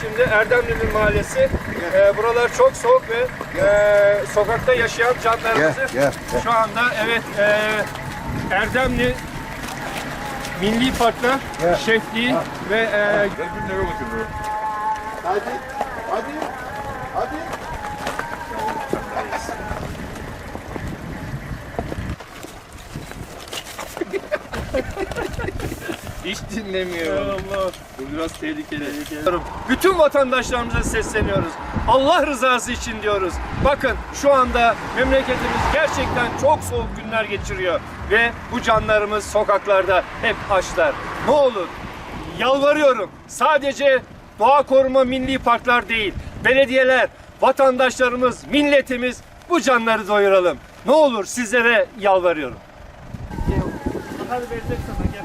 şimdi Erdemli'nin mahallesi. Ee, buralar çok soğuk ve e, sokakta yaşayan canlarımızı Gel, gel, gel. şu anda evet e, Erdemli Milli Park'ta Gel. şefliği ve e, Hadi, hadi, hadi. Hiç dinlemiyor. Allah. Bu biraz tehlikeli. Bütün vatandaşlarımıza sesleniyoruz. Allah rızası için diyoruz. Bakın şu anda memleketimiz gerçekten çok soğuk günler geçiriyor. Ve bu canlarımız sokaklarda hep açlar. Ne olur yalvarıyorum. Sadece doğa koruma milli parklar değil. Belediyeler, vatandaşlarımız, milletimiz bu canları doyuralım. Ne olur sizlere yalvarıyorum. Hadi verecek sana gel.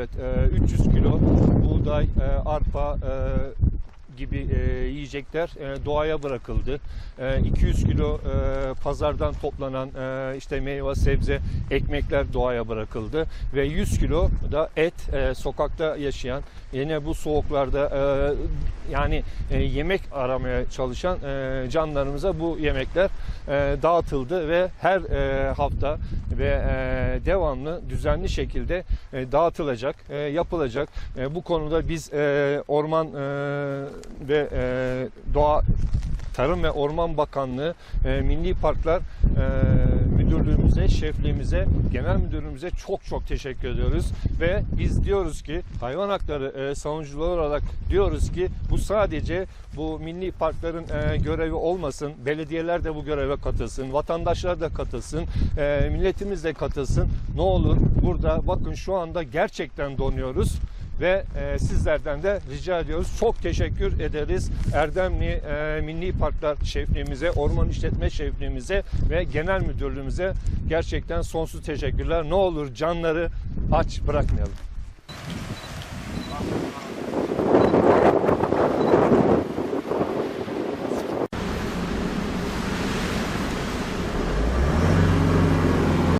Evet, e, 300 kilo buğday, e, arpa e, gibi e, yiyecekler e, doğaya bırakıldı. E, 200 kilo e, pazardan toplanan e, işte meyve, sebze, ekmekler doğaya bırakıldı ve 100 kilo da et e, sokakta yaşayan yine bu soğuklarda e, yani e, yemek aramaya çalışan e, canlarımıza bu yemekler e, dağıtıldı ve her e, hafta ve e, devamlı düzenli şekilde e, dağıtılacak, e, yapılacak. E, bu konuda biz e, orman e, ve e, doğa Tarım ve Orman Bakanlığı e, Milli Parklar e, Müdürlüğümüze, şefliğimize, genel müdürlüğümüze çok çok teşekkür ediyoruz ve biz diyoruz ki hayvan hakları e, savunucuları olarak diyoruz ki bu sadece bu milli parkların e, görevi olmasın, belediyeler de bu göreve katılsın, vatandaşlar da katılsın, e, milletimiz de katılsın. Ne olur burada bakın şu anda gerçekten donuyoruz ve e, sizlerden de rica ediyoruz. Çok teşekkür ederiz Erdemli e, Milli Parklar Şefliğimize, Orman İşletme Şefliğimize ve Genel Müdürlüğümüze gerçekten sonsuz teşekkürler. Ne olur canları aç bırakmayalım.